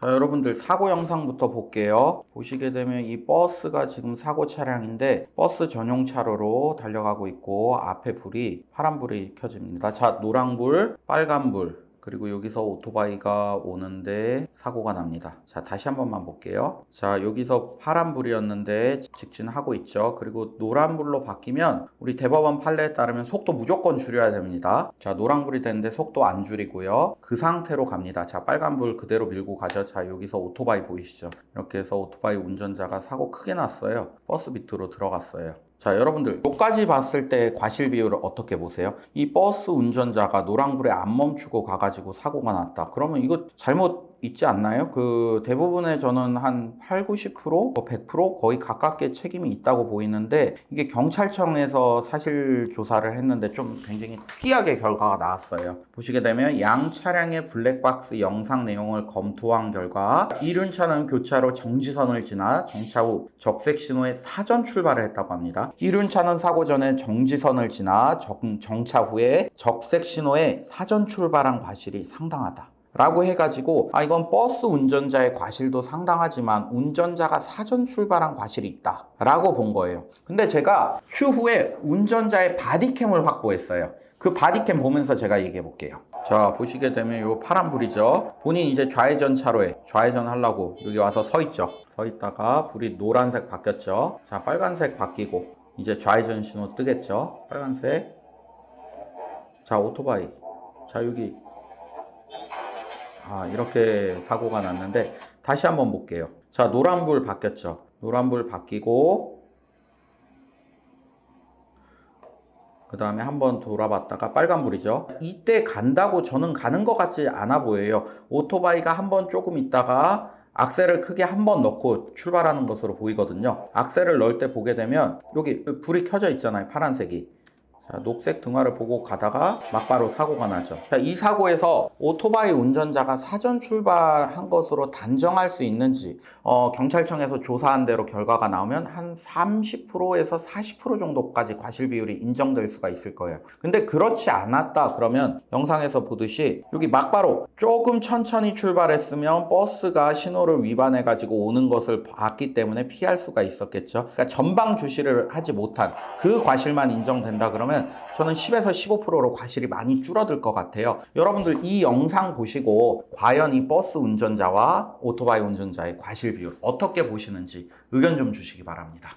자, 여러분들 사고 영상부터 볼게요. 보시게 되면 이 버스가 지금 사고 차량인데 버스 전용 차로로 달려가고 있고 앞에 불이 파란 불이 켜집니다. 자, 노란 불, 빨간 불. 그리고 여기서 오토바이가 오는데 사고가 납니다. 자, 다시 한 번만 볼게요. 자, 여기서 파란불이었는데 직진하고 있죠. 그리고 노란불로 바뀌면 우리 대법원 판례에 따르면 속도 무조건 줄여야 됩니다. 자, 노란불이 됐는데 속도 안 줄이고요. 그 상태로 갑니다. 자, 빨간불 그대로 밀고 가죠. 자, 여기서 오토바이 보이시죠? 이렇게 해서 오토바이 운전자가 사고 크게 났어요. 버스 밑으로 들어갔어요. 자, 여러분들, 여기까지 봤을 때 과실 비율을 어떻게 보세요? 이 버스 운전자가 노란불에 안 멈추고 가가지고 사고가 났다. 그러면 이거 잘못 있지 않나요? 그 대부분의 저는 한 8, 90%, 뭐100% 거의 가깝게 책임이 있다고 보이는데 이게 경찰청에서 사실 조사를 했는데 좀 굉장히 특이하게 결과가 나왔어요. 보시게 되면 양 차량의 블랙박스 영상 내용을 검토한 결과 이륜 차는 교차로 정지선을 지나 정차 후 적색 신호에 사전 출발을 했다고 합니다. 이륜 차는 사고 전에 정지선을 지나 정, 정차 후에 적색 신호에 사전 출발한 과실이 상당하다. 라고 해가지고 아 이건 버스 운전자의 과실도 상당하지만 운전자가 사전 출발한 과실이 있다. 라고 본 거예요. 근데 제가 추후에 운전자의 바디캠을 확보했어요. 그 바디캠 보면서 제가 얘기해 볼게요. 자 보시게 되면 요 파란불이죠. 본인 이제 좌회전 차로에 좌회전 하려고 여기 와서 서 있죠. 서 있다가 불이 노란색 바뀌었죠. 자 빨간색 바뀌고 이제 좌회전 신호 뜨겠죠. 빨간색. 자 오토바이. 자 여기 아, 이렇게 사고가 났는데 다시 한번 볼게요. 자, 노란불 바뀌었죠. 노란불 바뀌고 그 다음에 한번 돌아봤다가 빨간불이죠. 이때 간다고 저는 가는 것 같지 않아 보여요. 오토바이가 한번 조금 있다가 악셀을 크게 한 번 넣고 출발하는 것으로 보이거든요. 악셀을 넣을 때 보게 되면 여기 불이 켜져 있잖아요. 파란색이. 자, 녹색 등화를 보고 가다가 막바로 사고가 나죠. 자, 이 사고에서 오토바이 운전자가 사전 출발한 것으로 단정할 수 있는지 어, 경찰청에서 조사한 대로 결과가 나오면 한 30%에서 40% 정도까지 과실 비율이 인정될 수가 있을 거예요. 근데 그렇지 않았다 그러면 영상에서 보듯이 여기 막바로 조금 천천히 출발했으면 버스가 신호를 위반해 가지고 오는 것을 봤기 때문에 피할 수가 있었겠죠. 그러니까 전방 주시를 하지 못한 그 과실만 인정된다 그러면 저는 10에서 15%로 과실이 많이 줄어들 것 같아요. 여러분들 이 영상 보시고 과연 이 버스 운전자와 오토바이 운전자의 과실 비율 어떻게 보시는지 의견 좀 주시기 바랍니다.